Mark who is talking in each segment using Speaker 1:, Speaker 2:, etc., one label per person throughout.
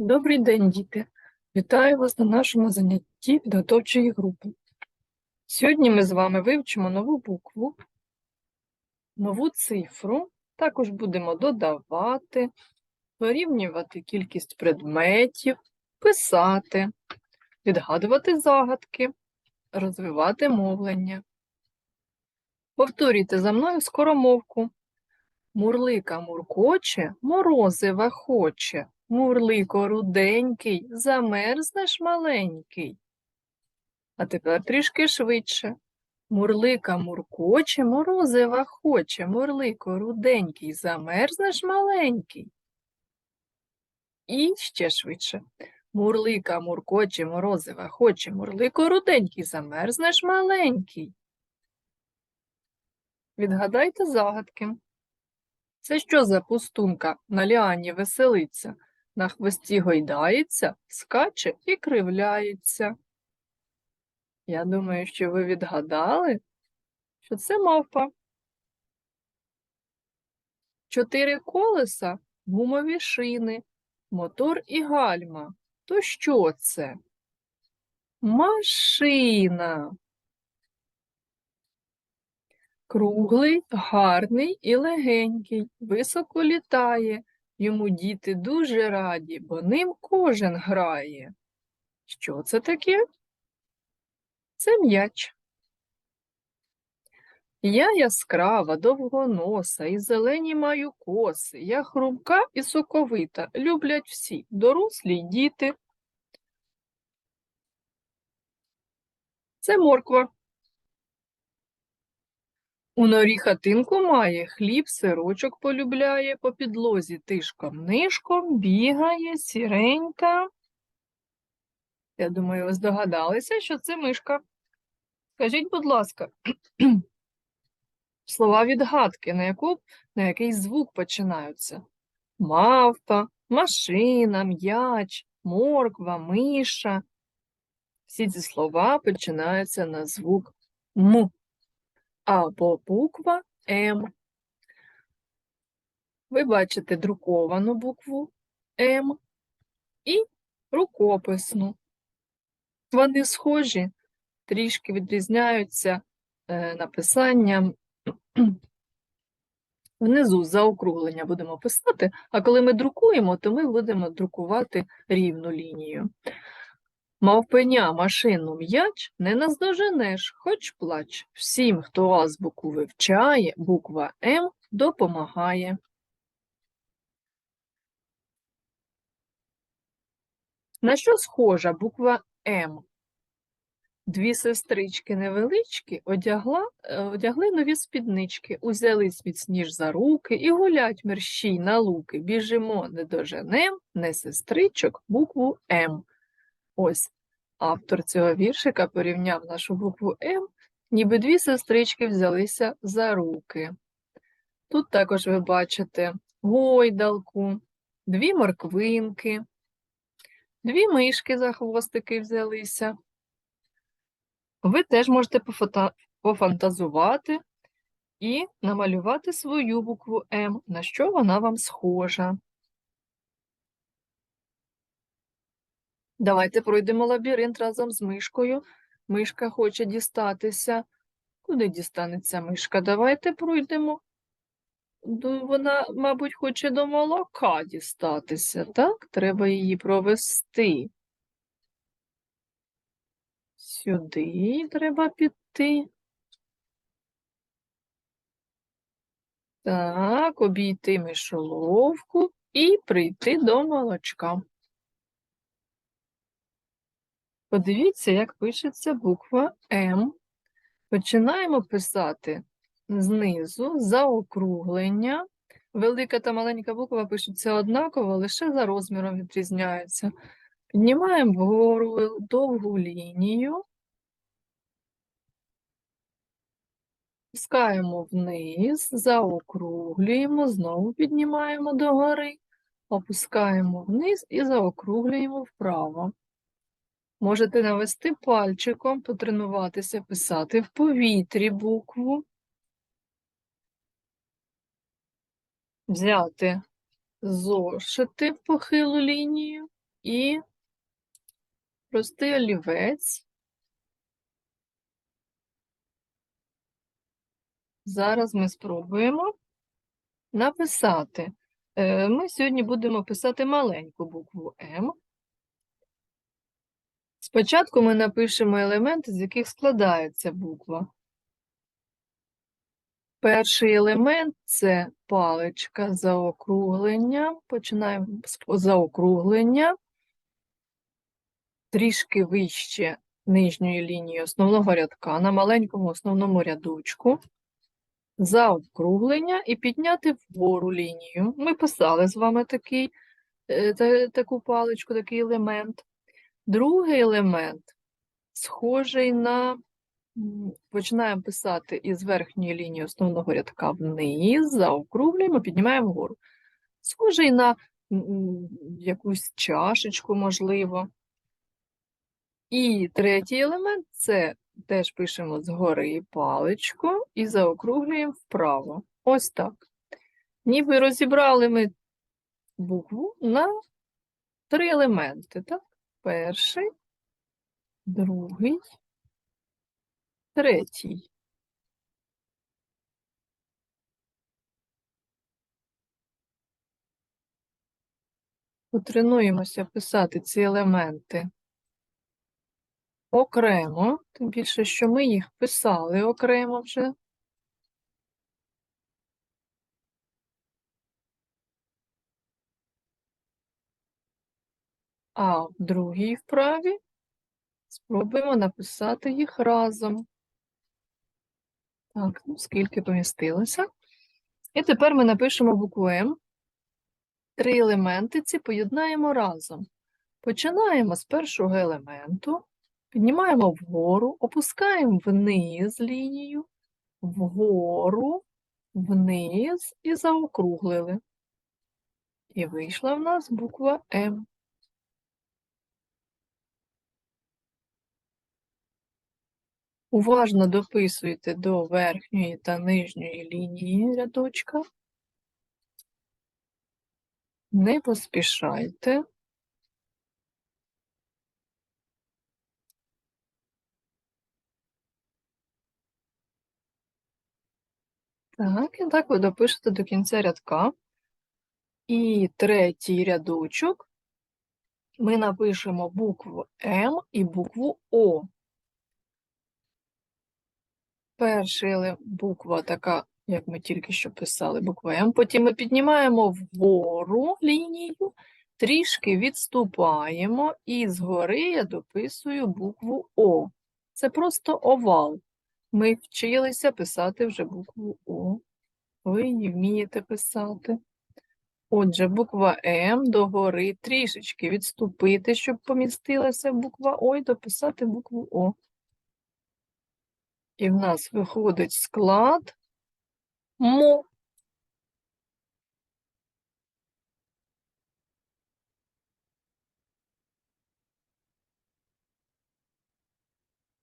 Speaker 1: Добрий день, діти! Вітаю вас на нашому занятті підготовчої групи. Сьогодні ми з вами вивчимо нову букву, нову цифру, також будемо додавати, порівнювати кількість предметів, писати, відгадувати загадки, розвивати мовлення. Повторюйте за мною скоромовку. Мурлика муркоче, морозива хоче. Мурлико руденький, замерзнеш маленький. А тепер трішки швидше. Мурлика муркоче, морозива хоче, мурлико руденький, замерзнеш маленький. І ще швидше. Мурлика муркоче, морозива хоче, мурлико руденький, замерзнеш маленький. Відгадайте загадки. Це що за пустунка на ліані веселиться? На хвості гойдається, скаче і кривляється. Я думаю, що ви відгадали, що це мавпа. Чотири колеса гумові шини, мотор і гальма. То що це? Машина. Круглий, гарний і легенький, високо літає. Йому діти дуже раді, бо ним кожен грає. Що це таке? Це м'яч. Я яскрава, довгоноса, і зелені маю коси. Я хрумка і соковита, люблять всі, дорослі й діти. Це морква. У норі хатинку має, хліб, сирочок полюбляє, по підлозі тишком-нишком бігає сіренька. Я думаю, ви здогадалися, що це мишка. Скажіть, будь ласка, слова відгадки, на, яку, на який звук починаються? Мавпа, машина, м'яч, морква, миша. Всі ці слова починаються на звук М або буква М. Ви бачите друковану букву М і рукописну. Вони схожі, трішки відрізняються е, написанням. Внизу заокруглення будемо писати, а коли ми друкуємо, то ми будемо друкувати рівну лінію. Мавпеня машину м'яч не наздоженеш, хоч плач. Всім, хто азбуку вивчає, буква М допомагає. На що схожа буква М? Дві сестрички невеличкі одягла, е, одягли нові спіднички, узялись міцніш за руки і гулять мерщій на луки. Біжимо, не доженем, не сестричок, букву М. Ось автор цього віршика порівняв нашу букву М, ніби дві сестрички взялися за руки. Тут також ви бачите гойдалку, дві морквинки, дві мишки за хвостики взялися. Ви теж можете пофота- пофантазувати і намалювати свою букву М, на що вона вам схожа. Давайте пройдемо лабіринт разом з мишкою. Мишка хоче дістатися. Куди дістанеться мишка? Давайте пройдемо. Вона, мабуть, хоче до молока дістатися, так? Треба її провести. Сюди треба піти. Так, обійти мишоловку і прийти до молочка. Подивіться, як пишеться буква М. Починаємо писати знизу заокруглення. Велика та маленька буква пишуться однаково, лише за розміром відрізняються. Піднімаємо вгору довгу лінію. Пускаємо вниз, заокруглюємо, знову піднімаємо догори, опускаємо вниз і заокруглюємо вправо. Можете навести пальчиком, потренуватися, писати в повітрі букву. Взяти зошити в похилу лінію і простий олівець. Зараз ми спробуємо написати. Е, Ми сьогодні будемо писати маленьку букву М. Спочатку ми напишемо елементи, з яких складається буква. Перший елемент це паличка заокруглення. Починаємо з заокруглення. Трішки вище нижньої лінії основного рядка на маленькому основному рядочку. Заокруглення і підняти вгору лінію. Ми писали з вами такий, е, та- таку паличку, такий елемент. Другий елемент схожий на Починаємо писати із верхньої лінії основного рядка вниз, заокруглюємо, піднімаємо вгору. Схожий на якусь чашечку, можливо. І третій елемент це теж пишемо згори паличку і заокруглюємо вправо. Ось так. Ніби розібрали ми букву на три елементи. Так? Перший, другий, третій. Потренуємося писати ці елементи окремо, тим більше, що ми їх писали окремо вже. А в другій вправі спробуємо написати їх разом. Так, ну скільки помістилося. І тепер ми напишемо букву М. Три елементи ці поєднаємо разом. Починаємо з першого елементу, піднімаємо вгору, опускаємо вниз лінію, вгору, вниз і заокруглили. І вийшла в нас буква М. Уважно дописуйте до верхньої та нижньої лінії рядочка. Не поспішайте. Так, і так ви допишете до кінця рядка. І третій рядочок ми напишемо букву М і букву О. Перша буква така, як ми тільки що писали, буква М. Потім ми піднімаємо вгору лінію, трішки відступаємо, і згори я дописую букву О. Це просто овал. Ми вчилися писати вже букву О. Ви її вмієте писати. Отже, буква М догори трішечки відступити, щоб помістилася буква О, і дописати букву О. І в нас виходить склад мо.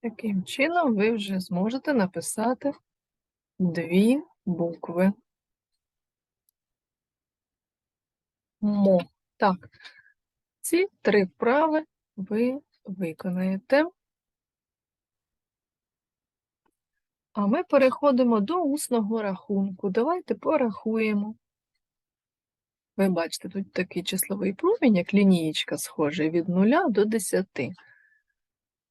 Speaker 1: Таким чином ви вже зможете написати дві букви. Мо. Так, ці три вправи ви виконаєте. А ми переходимо до усного рахунку. Давайте порахуємо. Ви бачите, тут такий числовий промінь, як лінієчка схожий від 0 до 10.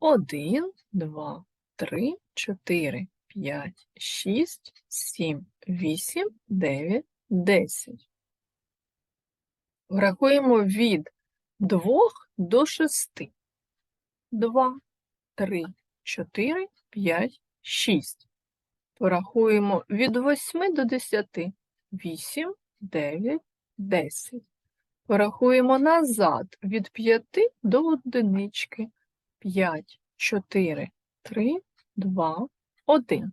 Speaker 1: 1, 2, 3, 4, 5, 6, 7, 8, 9, 10. Рахуємо від 2 до 6. 2, 3, 4, 5, 6. Порахуємо від 8 до 10. 8, 9, 10. Порахуємо назад від 5 до одинички. 5, 4, 3, 2, 1.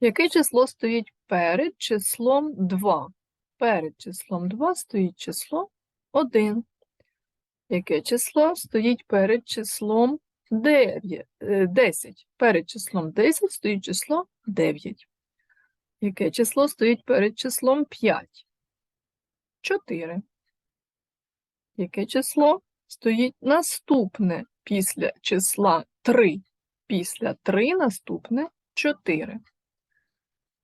Speaker 1: Яке число стоїть перед числом 2? Перед числом 2 стоїть число 1. Яке число стоїть перед числом 9, 10? Перед числом 10 стоїть число 9. Яке число стоїть перед числом 5? 4. Яке число стоїть наступне після числа 3. Після 3 наступне 4.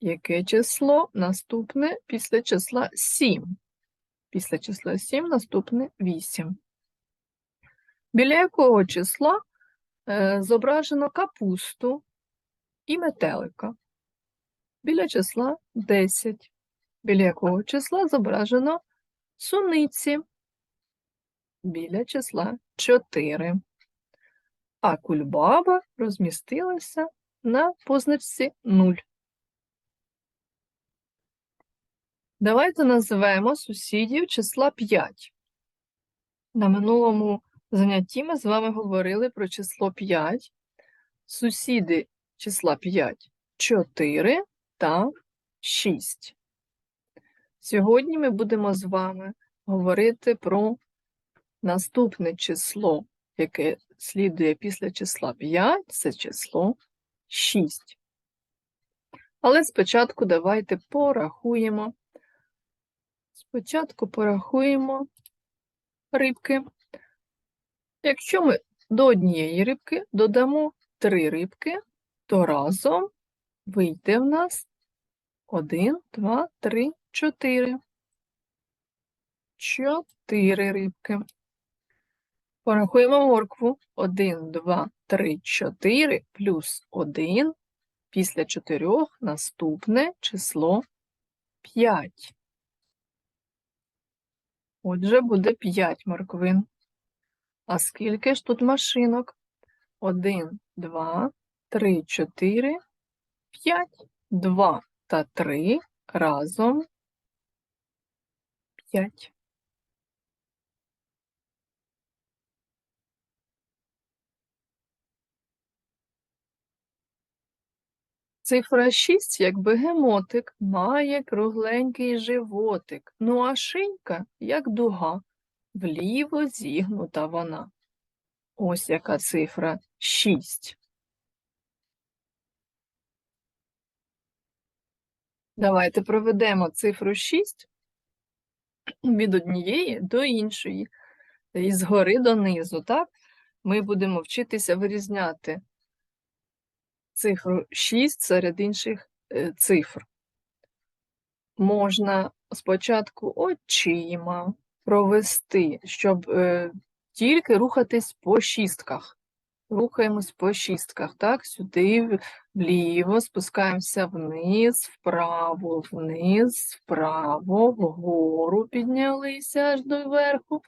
Speaker 1: Яке число наступне після числа 7? Після числа 7 наступне 8. Біля якого числа е, зображено капусту і метелика? Біля числа 10. Біля якого числа зображено суниці? Біля числа 4. А кульбаба розмістилася на позначці 0. Давайте назвемо сусідів числа 5. На минулому занятті ми з вами говорили про число 5. Сусіди числа 5 4 та 6. Сьогодні ми будемо з вами говорити про наступне число, яке слідує після числа 5, це число 6. Але спочатку давайте порахуємо. Спочатку порахуємо рибки. Якщо ми до однієї рибки додамо три рибки, то разом вийде в нас 1, 2, 3, 4. 4 рибки. Порахуємо моркву. 1, 2, 3, 4 плюс 1. Після 4 наступне число 5. Отже, буде 5 морквин. А скільки ж тут машинок? 1, 2, 3, 4, 5. 2 та 3 разом 5. Цифра 6, як бегемотик, має кругленький животик, ну а шинька, як дуга, вліво зігнута вона. Ось яка цифра 6. Давайте проведемо цифру 6 від однієї до іншої, і згори донизу, так? Ми будемо вчитися вирізняти цифру 6 серед інших е, цифр. Можна спочатку очима провести, щоб е, тільки рухатись по шістках. Рухаємось по шістках, так, сюди вліво, спускаємося вниз, вправо, вниз, вправо, вгору піднялися аж до верху,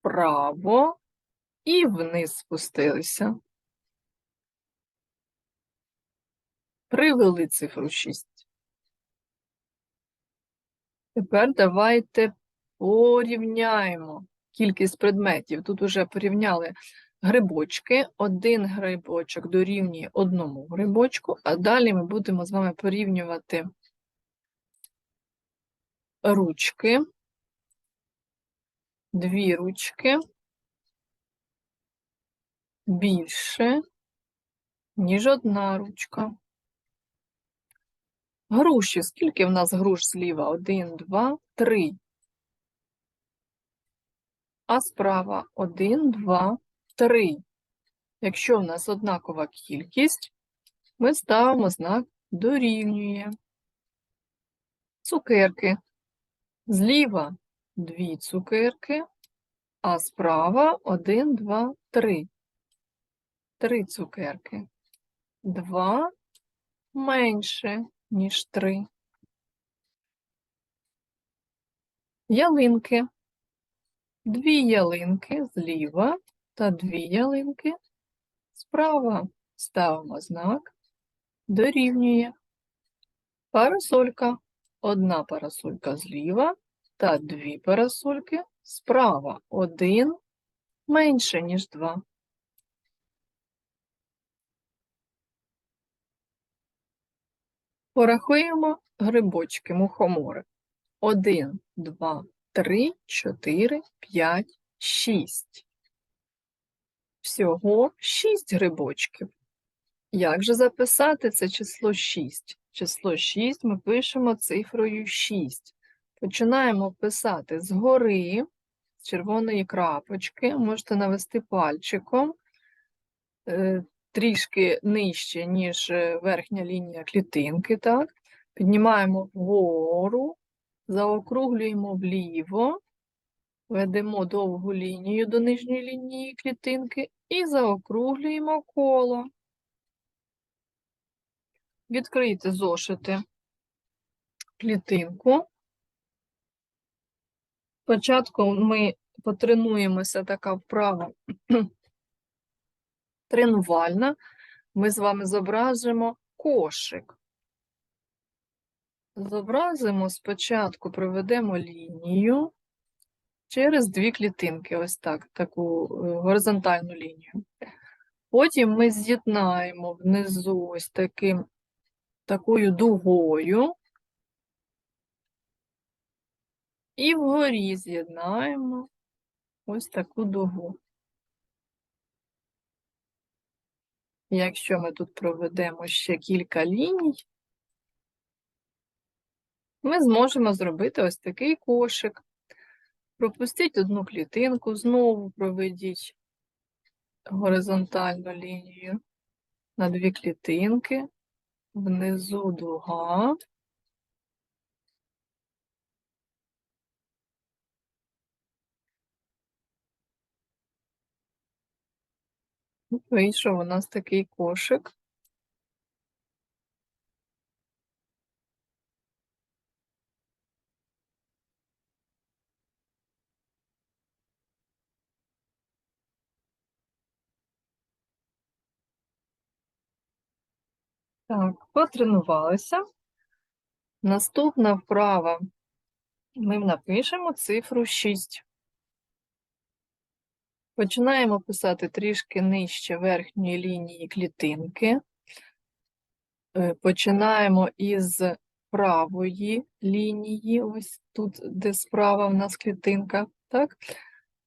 Speaker 1: вправо і вниз спустилися. Привели цифру 6. Тепер давайте порівняємо кількість предметів. Тут уже порівняли грибочки. Один грибочок дорівнює одному грибочку, а далі ми будемо з вами порівнювати ручки, дві ручки більше, ніж одна ручка. Груші. Скільки в нас груш зліва? Один, два, три. А справа один, два, три. Якщо в нас однакова кількість, ми ставимо знак дорівнює. Цукерки. Зліва дві цукерки, а справа один, два, три. Три цукерки. Два менше, ніж три. Ялинки. Дві ялинки зліва та дві ялинки справа. Ставимо знак дорівнює. Парасолька. Одна парасолька зліва та дві парасольки справа. Один менше, ніж два. Порахуємо грибочки, мухомори. Один, два, три, чотири, п'ять, шість. Всього шість грибочків. Як же записати це число 6? Число 6 ми пишемо цифрою 6. Починаємо писати згори, з червоної крапочки, можете навести пальчиком е, трішки нижче, ніж е, верхня лінія клітинки, так? Піднімаємо вгору, заокруглюємо вліво, ведемо довгу лінію до нижньої лінії клітинки і заокруглюємо коло. Відкрийте зошити клітинку. Спочатку ми потренуємося така вправа тренувальна. Ми з вами зобразимо кошик. Зобразимо спочатку, проведемо лінію через дві клітинки, ось так, таку е, горизонтальну лінію. Потім ми з'єднаємо внизу ось таким, такою дугою. І вгорі з'єднаємо ось таку дугу. Якщо ми тут проведемо ще кілька ліній, ми зможемо зробити ось такий кошик. Пропустіть одну клітинку, знову проведіть горизонтальну лінію на дві клітинки, внизу дуга. Вийшов у нас такий кошик. Так, потренувалися. Наступна вправа. Ми напишемо цифру 6. Починаємо писати трішки нижче верхньої лінії клітинки. Е, Починаємо із правої лінії, ось тут, де справа в нас клітинка. Так?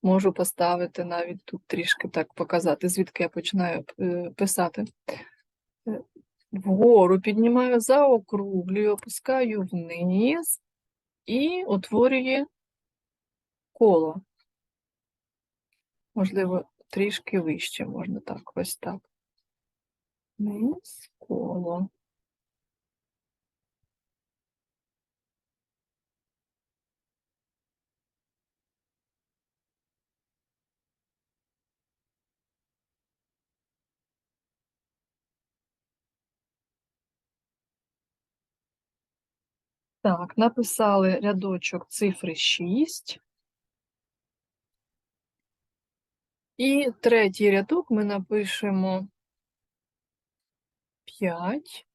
Speaker 1: Можу поставити навіть тут трішки так показати, звідки я починаю е, писати. Вгору піднімаю, заокруглюю, опускаю вниз і утворює коло. Можливо, трішки вище можна так, ось так. Вниз, коло. Так, написали рядочок цифри 6. І третій рядок ми напишемо 5,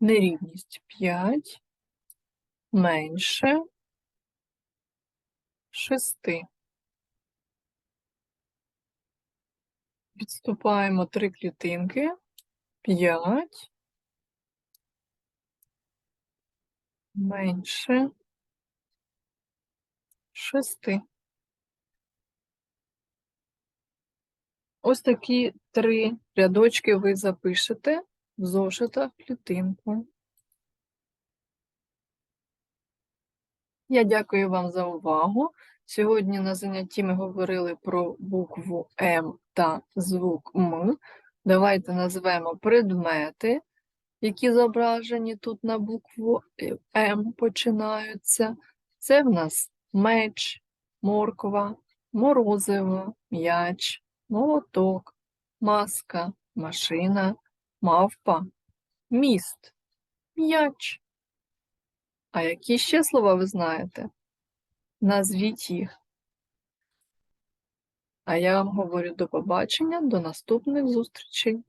Speaker 1: нерівність 5 менше 6. Відступаємо три клітинки, 5 менше 6. Ось такі три рядочки ви запишете в зошитах клітинку. Я дякую вам за увагу. Сьогодні на занятті ми говорили про букву М та звук М. Давайте назвемо предмети, які зображені тут на букву М починаються. Це в нас меч, морква, морозиво, м'яч, молоток, маска, машина, мавпа, міст, м'яч. А які ще слова ви знаєте? Назвіть їх. А я вам говорю до побачення, до наступних зустрічей.